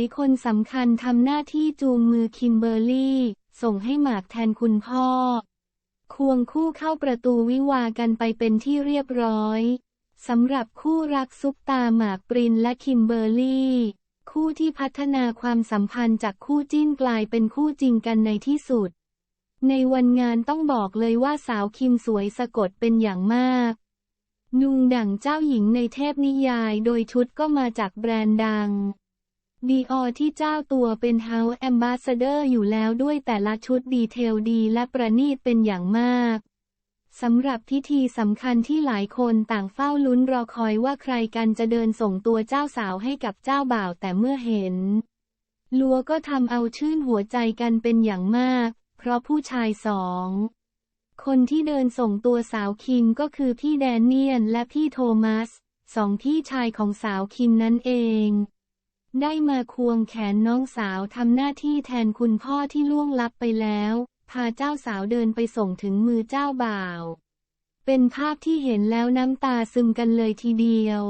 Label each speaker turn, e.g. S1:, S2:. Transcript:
S1: ยคนสำคัญทำหน้าที่จูงมือคิมเบอร์รี่ ส่งให้หมากแทนคุณพ่อ ควงคู่เข้าประตูวิวากันไปเป็นที่เรียบร้อยสำหรับคู่รักซุปตาหมากปรินและคิมเบอร์รี่ คู่ที่พัฒนาความสัมพันธ์จากคู่จิ้นกลายเป็นคู่จริงกันในที่สุด ในวันงานต้องบอกเลยว่าสาวคิมสวยสะกดเป็นอย่างมาก นุงดั่งเจ้าหญิงในเทพนิยายโดยชุดก็มาจากแบรนด์ดัง ดีออที่เจ้าตัวเป็นเฮาส์แอมบาสเดอร์อยู่แล้วด้วยแต่ละชุดดีเทลดีและประณีตเป็นอย่างมากสำหรับพิธีสำคัญที่หลายคนต่างเฝ้าลุ้นรอคอยว่าใครกันจะเดินส่งตัวเจ้าสาวให้กับเจ้าบ่าวแต่เมื่อเห็น ลัวก็ทำเอาชื่นหัวใจกันเป็นอย่างมาก เพราะผู้ชายสองคนที่เดินส่งตัวสาวคิมก็คือพี่แดเนียนและพี่โทมัส สองพี่ชายของสาวคิมนั่นเอง ได้มาควงแขนน้องสาวทำหน้าที่แทนคุณพ่อที่ล่วงลับไปแล้ว พาเจ้าสาวเดินไปส่งถึงมือเจ้าบ่าว เป็นภาพที่เห็นแล้วน้ำตาซึมกันเลยทีเดียว